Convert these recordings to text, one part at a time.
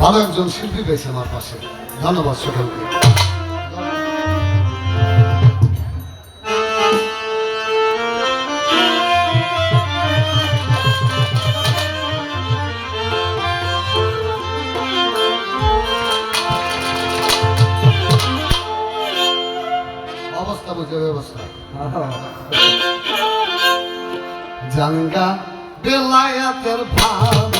ভালো একজন শিল্পী পেয়েছে আমার পাশে। ধন্যবাদ সকলকে। জঙ্গা বুঝে ব্যবস্থা। ভাব।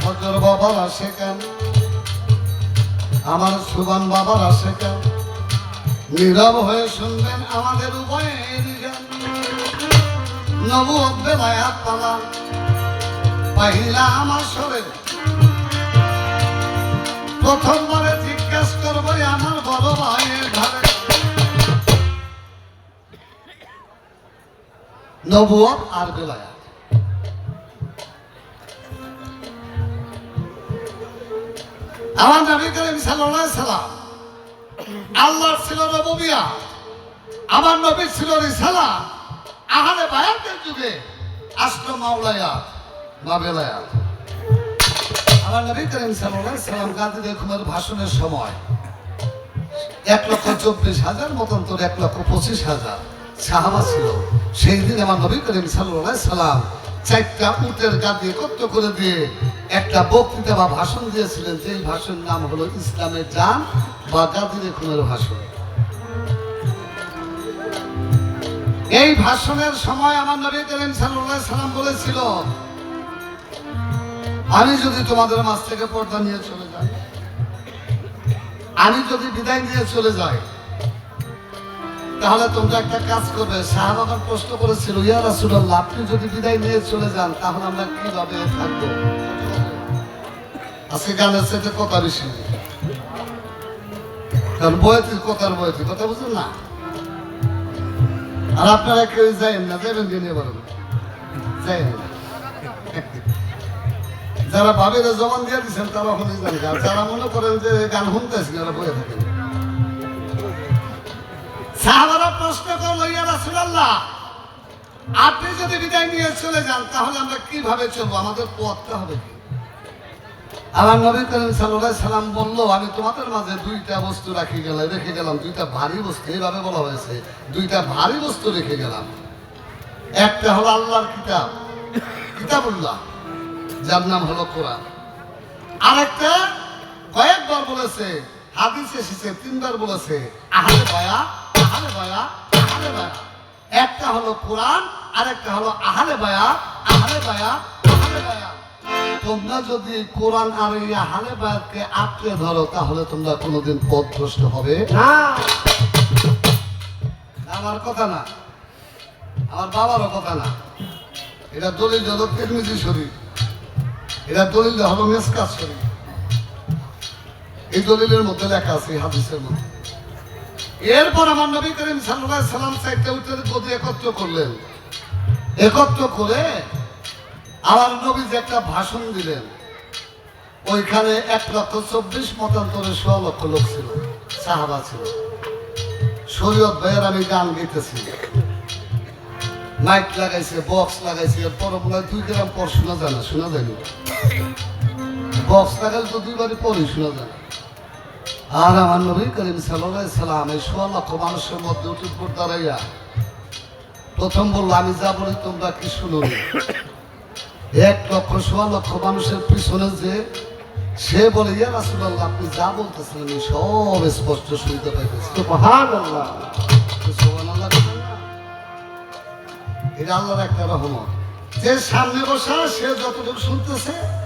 ফজর বাবারা শেখান আমার সুবান বাবারা শেখান নীরব হয়ে শুনবেন আমাদের উভয়ের নবু বেলায়াত পালা পাহিলা আমার সরে প্রথমবারে জিজ্ঞেস করব আমার বড় ভাইয়ের ঘরে। নবুয়ত আর বেলায়াত আমার নবী করিম আলাইহি সাল্লাম। আল্লাহর ছিল নববিয়া, আমার নবী ছিল রিসালা আহারে বায়াতের যুগে আসলো মাওলায়াত বা আমার নবী করিম সাল্লাল্লাহু সাল্লাম গান্ধী দেখুমের ভাষণের সময় এক লক্ষ চব্বিশ হাজার মতন তোর এক লক্ষ পঁচিশ হাজার সাহাবা ছিল। সেই দিন আমার নবী করিম সাল্লাল্লাহু সাল্লাম চারটা উটের গাদি একত্র করে দিয়ে একটা বক্তৃতা বা ভাষণ দিয়েছিলেন, যেই ভাষণ নাম হলো ইসলামের জান বা গাদি রেখুমের ভাষণ। এই ভাষণের সময় আমার নবী করিম আলাইহি সাল্লাম বলেছিল, আমি যদি তোমাদের মাছ থেকে পর্দা নিয়ে চলে যাই, আমি যদি বিদায় নিয়ে চলে যাই তাহলে তোমরা একটা কাজ করবে। সাহাবাবার প্রশ্ন করেছিল, ইয়া রাসূলুল্লাহ, আপনি যদি বিদায় নিয়ে চলে যান, তাহলে আমরা কীভাবে থাকব? আজকে গানের সাথে কথা বেশি। কারণ বয়তি কথার বয়তি কথা বুঝুন না? আর আপনারা কেউ যাইন না যাবেন নিয়ে পারবেন যাইন। যারা ভাবিরা জবান দিয়ে দিচ্ছেন তারা যারা মনে করেন যে গান শুনতেছি ওরা বয়ে থাকেন। সাহাবারা প্রশ্ন করল, ইয়া রাসূলুল্লাহ, আপনি যদি বিদায় নিয়ে চলে যান, তাহলে আমরা কীভাবে চলবো? আমাদের পথটা হবে কি? আমার নবী করিম আলাইহি সাল্লাম বলল, আমি তোমাদের মাঝে দুইটা বস্তু রাখি গেলাম রেখে গেলাম। দুইটা ভারী বস্তু এইভাবে বলা হয়েছে। দুইটা ভারী বস্তু রেখে গেলাম। একটা হলো আল্লাহর কিতাব, কিতাবুল্লাহ, যার নাম হলো কোরআন। আরেকটা কয়েকবার বলেছে, হাদিস এসেছে, তিনবার বলেছে আহারে বায়া বায়া আহারে বায়া। একটা হলো কোরআন আরেকটা হলো আহারে বায়া আহারে বায়া আহারে বায়া। তোমরা যদি কোরআন আর এই বায়াতকে আঁকড়ে ধরো তাহলে তোমরা কোনোদিন পথভ্রষ্ট হবে না। আমার কথা না। আমার বাবারও কথা না। এটা দলিল হলো তিরমিজি শরীফ। এটা দলিল হলো মেসকাজ শরীফ। এই দলিলের মধ্যে লেখা আছে হাদিসের মধ্যে। এরপর আমার নবী করিম আলাইহি সাল্লাম একত্র করলেন। একত্র করে আমার নবী যে একটা ভাষণ দিলেন। ওইখানে এক লক্ষ চব্বিশ মতান্তরে সোয়া লক্ষ লোক ছিল, সাহাবা ছিল। শরীয়ত ভাইয়ের আমি গান গেতেছি মাইক লাগাইছে, বক্স লাগাইছে, এরপর মনে হয় দুই গ্রাম পর শোনা যায় না, শোনা যায়নি বক্স লাগাইলে তো দুইবারই পরই শোনা যায় না। আর আমার নবী করিম সাল্লাহ সাল্লাম এই সোয়া লক্ষ মানুষের মধ্যে উঠে দাঁড়াইয়া প্রথম বলল আমি যা বলি তোমরা কি শুনো? এক লক্ষ সোয়া লক্ষ মানুষের পিছনে যে সে বলে ইয়া রাসূলুল্লাহ আপনি যা বলতেছেন আমি সব স্পষ্ট শুনতে পাইতেছি? এটা আল্লাহর একটা রহমত। যে সামনে বসা সে যতটুকু শুনতেছে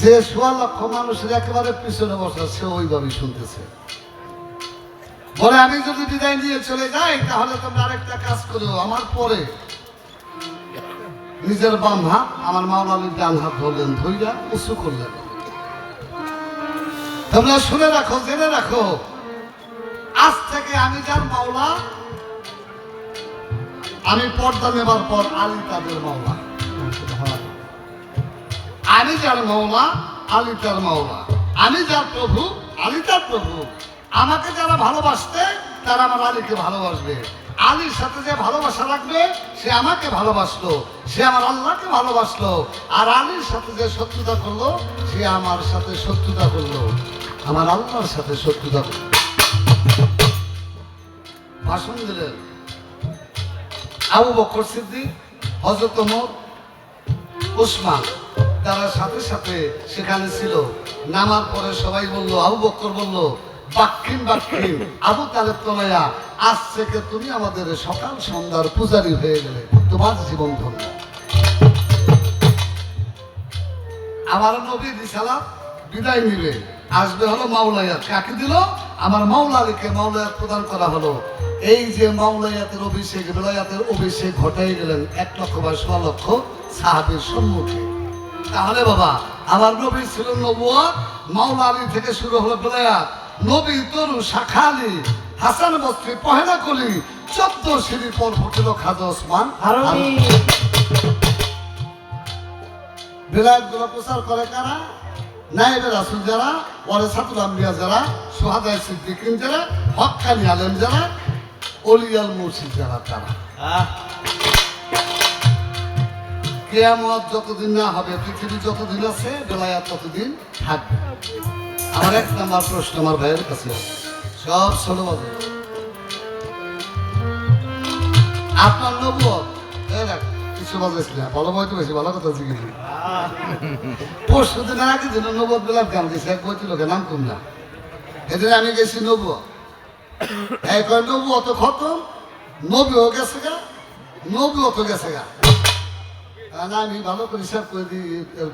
যে সোয়া লক্ষ মানুষের একেবারে পিছনে বসা সে ওইভাবেই শুনতেছে। বলে, আমি যদি বিদায় নিয়ে চলে যাই, তাহলে তোমরা আরেকটা কাজ করো, আমার পরে নিজের বাম হাত, আমার মাওলালির ডান হাত ধরলেন, ধইরা উঁচু করলেন। তোমরা শুনে রাখো, জেনে রাখো, আজ থেকে আমি যার মাওলা, আমি পর্দা নেবার পর আলী তাদের মাওলা। আমি যার মাওলা আলী তার মাওলা আমি যার প্রভু, আলী তার প্রভু। আমাকে যারা ভালোবাসতে, তারা আমার আলীকে ভালোবাসবে। আলীর সাথে যে ভালোবাসা রাখবে, সে আমাকে ভালোবাসলো, সে আমার আল্লাহকে ভালোবাসলো। আর আলীর সাথে যে শত্রুতা করল, সে আমার সাথে শত্রুতা করল। আমার আল্লাহর সাথে শত্রুতা করল। ভাষণ দিলেন। আবু বকর সিদ্দিক হজরত ওমর, উসমান। তারা সাথে সাথে সেখানে ছিল। নামার পরে সবাই বলল, আবু বক্কর বলল বাক্ষিন বাক্ষিন আবু তালেব তলাইয়া আজ থেকে তুমি আমাদের সকাল সন্ধ্যার পূজারী হয়ে গেলে, তোমার জীবন ধন্য। আমার নবী রিসালাত বিদায় নিবে। আসবে হলো মাওলায়াত কাকে দিল? আমার মাওলালিকে মাওলায়াত প্রদান করা হলো। এই যে মাওলায়াতের অভিষেক, বেলায়াতের অভিষেক ঘটাই গেলেন এক লক্ষ বা সোয়া লক্ষ সাহাবের সম্মুখে। তাহলে বাবা আমার নবী ছিল নবুয়াত মাওলা আলী থেকে শুরু হলো বেলায়াত। নবী তরু শাখা আলী হাসান বস্ত্রী পহেলা কলি চোদ্দ সিঁড়ি পর ফুটিল খাজা ওসমান বিলায়তগুলো প্রচার করে কারা? নাইবে রাসুল যারা ওরে সাতুল আম্বিয়া যারা সোহাদায় সিদ্দিকিন যারা হক্কানি আলেম যারা অলিয়াল মুর্শিদ যারা তারা। আহ, কেয়ামত যতদিন না হবে পৃথিবী যতদিন আছে বেলায়াত ততদিন থাকবে। আমার এক নাম্বার প্রশ্ন আমার ভাইয়ের কাছে সব ষোলো বাজে আপনার নবুয় দেখ, কিছু বাজাইছিল ভালো বইতে বেশি ভালো কথা জিজ্ঞেস পরশু দিন আগে দিন নবদ বেলার গান গেছে এক বইতে লোকে নাম কম না। এদিন আমি গেছি নবু এই কয় নবু অত খতম নবীও গেছে গা নবী অত গেছে গা। আর আমি ভালো করে হিসাব করে দিই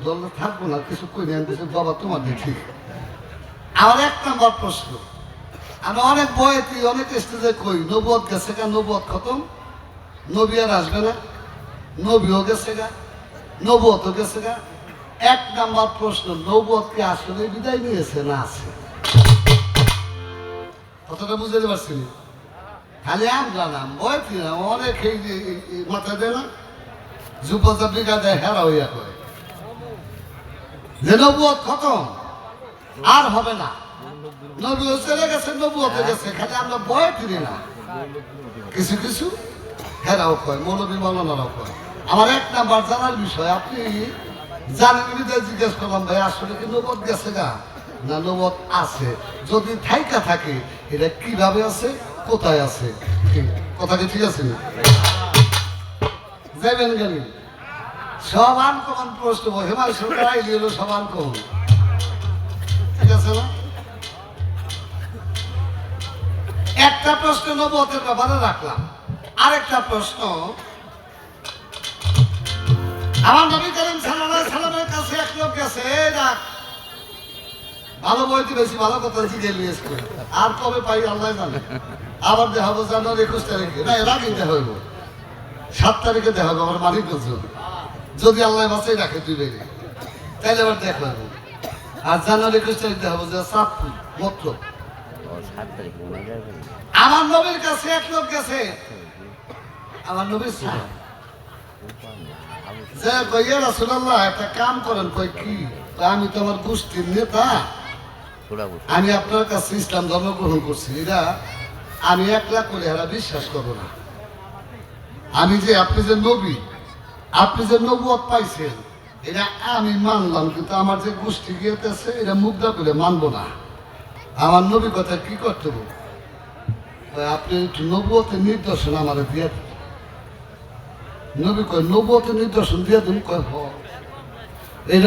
দল থাকব না, কিছু করি আমি কিছু বাবা তোমার ঠিক। আমার এক নাম্বার প্রশ্ন, আমি অনেক বয়েতে অনেক স্টেজে কই নবদ গেছে গা নবদ খতম? নবী আর আসবে না, নবীও গেছে গা নবত গেছে গা। এক নাম্বার প্রশ্ন নবত কি আসলে বিদায় নিয়েছে না আছে? কথাটা বুঝতে পারছি? খালি আমরা নাম বয়সি না অনেক মাথা দেয় না। বিঘা দেয় হেরা হইয়া করে যে নবুয়ত খতম আর হবে না। নবীও চলে গেছে নবুয়তে গেছে, খালি আমরা বয় ফিরি না। কিছু কিছু হেরাও কয় মৌলবী মৌলানারাও কয়। আমার এক নাম্বার জানার বিষয়, আপনি জানেন বিদায় জিজ্ঞেস করলাম, ভাই, আসলে কি নবদ গেছে গা? না নবদ আছে। যদি থাইকা থাকে, এটা কীভাবে আছে? কোথায় আছে? কথা কি ঠিক আছে না? গেলি প্রশ্ন হেমাল সরকার হলো ঠিক আছে না? একটা প্রশ্ন নবতের ব্যাপারে রাখলাম। আরেকটা প্রশ্ন। আমার নবী করিম সাল্লামের কাছে এক লোক গেছে দেখ ভালো বইতে বেশি, ভালো কথা জিজ্ঞেস নিয়েছে। আর কবে পাই, আল্লাহ জানে। আবার দেখাবো জানুয়ারি একুশ তারিখে। না, এর দেখা হইব। সাত তারিখে দেখা হবে আমার মালিক যদি আল্লাহ বাঁচাই রাখে তুই বেগে তাইলে আবার দেখা আর জানুয়ারি একুশ তারিখ দেখাবো যে সাতপুর মতলব আমার নবীর কাছে এক লোক গেছে। আমার নবীর ছিল। যে কইয়া রাসূলুল্লাহ একটা কাম করেন। কই কি? আমি তো আমার গোষ্ঠীর নেতা। আমি আপনার কাছে ইসলাম ধর্ম গ্রহণ করছি। এটা আমি একলা করে এরা বিশ্বাস করব না। আমি যে আপনি যে নবী, আপনি যে নবুয়ত পাইছেন, এটা আমি মানলাম, কিন্তু আমার যে গোষ্ঠী গিয়েতেছে এটা মুগ্ধা করে মানবো না। আমার নবী কথা কি করতে আপনি একটু নবুয়তের নির্দেশন আমার দিয়ে দিন। নবী কয় নবুয়তের নির্দেশন দিয়ে দিন? কয়, হ।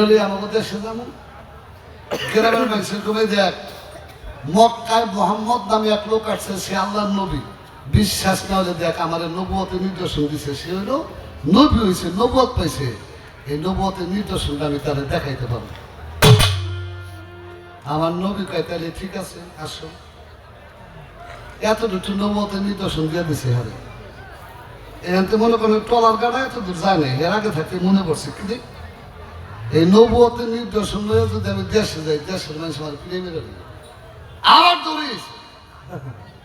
হলে আমাকে দেশে যেমন কমে দেখ, মক্কায় মোহাম্মদ নামে এক লোক আসছে, সে আল্লাহর নবী। বিশ্বাস না হলে দেখ, আমার নবুয়তের নির্দেশন দিছে, সে হইল নবী হয়েছে নবুয়ত পাইছে। এই নবুয়তের নির্দেশনটা আমি তাদের দেখাইতে পারব। আমার নবী কয় তাহলে ঠিক আছে, আসো। এত দুটো নবুয়তের নির্দেশন দিয়ে দিছে হারে। এখান থেকে মনে করেন টলার গাড়া এত দূর যায় নাই, এর আগে থাকতে মনে পড়ছে কি দেখ এই নবুয়তের নির্দেশন লয়ে যদি আমি দেশে যাই, দেশের মানুষ আমার ফিরে মেরে দিবে। আবার দৌড়িস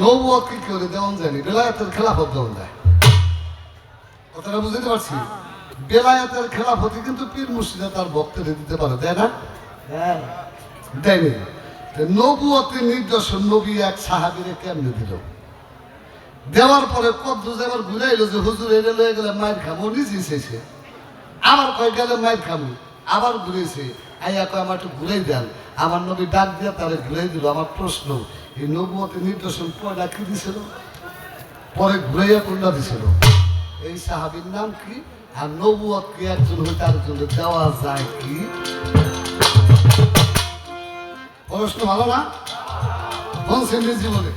নবুয়ত কি করে দেওয়ান জানি বেলায়েতের খেলাফত দেওয়ান যায় কথাটা বুঝতে পারছি বেলায়েতের খেলাফতি কিন্তু পীর মুর্শিদা তার ভক্তদের দিতে পারে তাই না দেয়নি নবুয়তের নির্দেশন নবী এক সাহাবিরে কেমনে দিল দেওয়ার পরে কদ্দুস এবার ঘুরে এলো যে হুজুর এলে লয়ে গেলে মায়ের খাব নিজে শেষে আবার কয় গেলে মায়ের খাব আবার ঘুরেছে আইয়া কয় আমার একটু ঘুরাই দেন আমার নবী ডাক দিয়ে তারে ঘুরাই দিল আমার প্রশ্ন এই নবুয়তের নির্দেশন পয়লা কি দিছিল? পরে ঘুরাইয়া কোনটা দিছিল। এই সাহাবির নাম কি? আর নবুয়ত কি একজন হইতে দেওয়া যায় কি? প্রশ্ন ভালো না? বলছেন জীবনে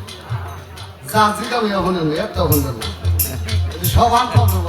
যা জিগাবে এখন একটা হল সব আনপাবো বলে এ